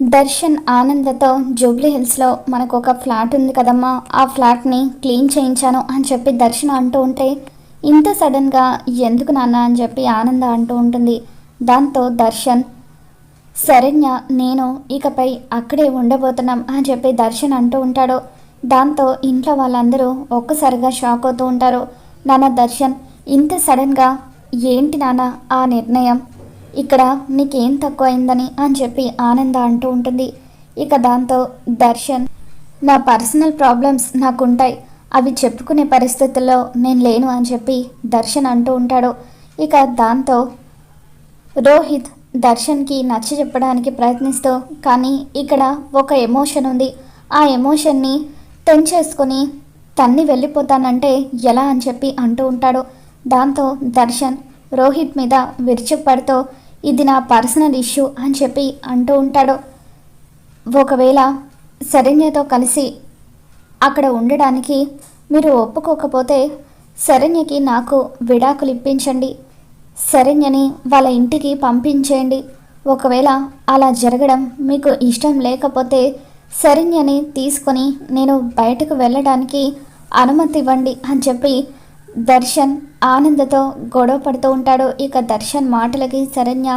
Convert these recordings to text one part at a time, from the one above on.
Darshan ఆనందతో Jubilee హిల్స్లో మనకు ఒక ఫ్లాట్ ఉంది కదమ్మా. ఆ ఫ్లాట్ని క్లీన్ చేయించాను అని చెప్పి దర్శన్ అంటూ ఉంటే ఇంత సడన్గా ఎందుకు నాన్న అని చెప్పి ఆనంద అంటూ ఉంటుంది. దాంతో దర్శన్ శరణ్య నేను ఇకపై అక్కడే ఉండబోతున్నాం అని చెప్పి దర్శన్ అంటూ ఉంటాడు. దాంతో ఇంట్లో వాళ్ళందరూ ఒక్కసారిగా షాక్ అవుతూ ఉంటారు. నాన్న దర్శన్ ఇంత సడన్గా ఏంటి నాన్న ఆ నిర్ణయం? ఇక్కడ నీకేం తక్కువైందని అని చెప్పి ఆనంద అంటూ ఉంటుంది. ఇక దాంతో దర్శన్ నా పర్సనల్ ప్రాబ్లమ్స్ నాకుంటాయి. అవి చెప్పుకునే పరిస్థితుల్లో నేను లేను అని చెప్పి దర్శన్ అంటూ ఉంటాడు. ఇక దాంతో రోహిత్ దర్శన్కి నచ్చ చెప్పడానికి ప్రయత్నిస్తూ కానీ ఇక్కడ ఒక ఎమోషన్ ఉంది. ఆ ఎమోషన్ని తెంచేసుకొని తన్ని వెళ్ళిపోతానంటే ఎలా అని చెప్పి అంటూ ఉంటాడు. దాంతో దర్శన్ రోహిత్ మీద విరుచుకుపడుతూ ఇది నా పర్సనల్ ఇష్యూ అని చెప్పి అంటూ ఉంటాడు. ఒకవేళ శరణ్యతో కలిసి అక్కడ ఉండడానికి మీరు ఒప్పుకోకపోతే శరణ్యకి నాకు విడాకులు ఇప్పించండి. శరణ్యని వాళ్ళ ఇంటికి పంపించేయండి. ఒకవేళ అలా జరగడం మీకు ఇష్టం లేకపోతే శరణ్యని తీసుకొని నేను బయటకు వెళ్ళడానికి అనుమతి ఇవ్వండి అని చెప్పి దర్శన్ ఆనందతో గొడవ పడుతూ ఉంటాడు. ఇక దర్శన్ మాటలకి శరణ్య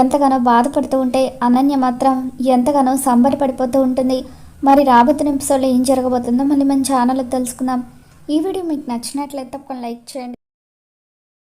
ఎంతగానో బాధపడుతూ ఉంటే అనన్య మాత్రం ఎంతగానో సంబరపడిపోతూ ఉంటుంది. మరి రాబోతున్న ఎపిసోడ్లో ఏం జరగబోతుందో మళ్ళీ మన ఛానల్లో తెలుసుకుందాం. ఈ వీడియో మీకు నచ్చినట్లయితే తప్పకుండా లైక్ చేయండి.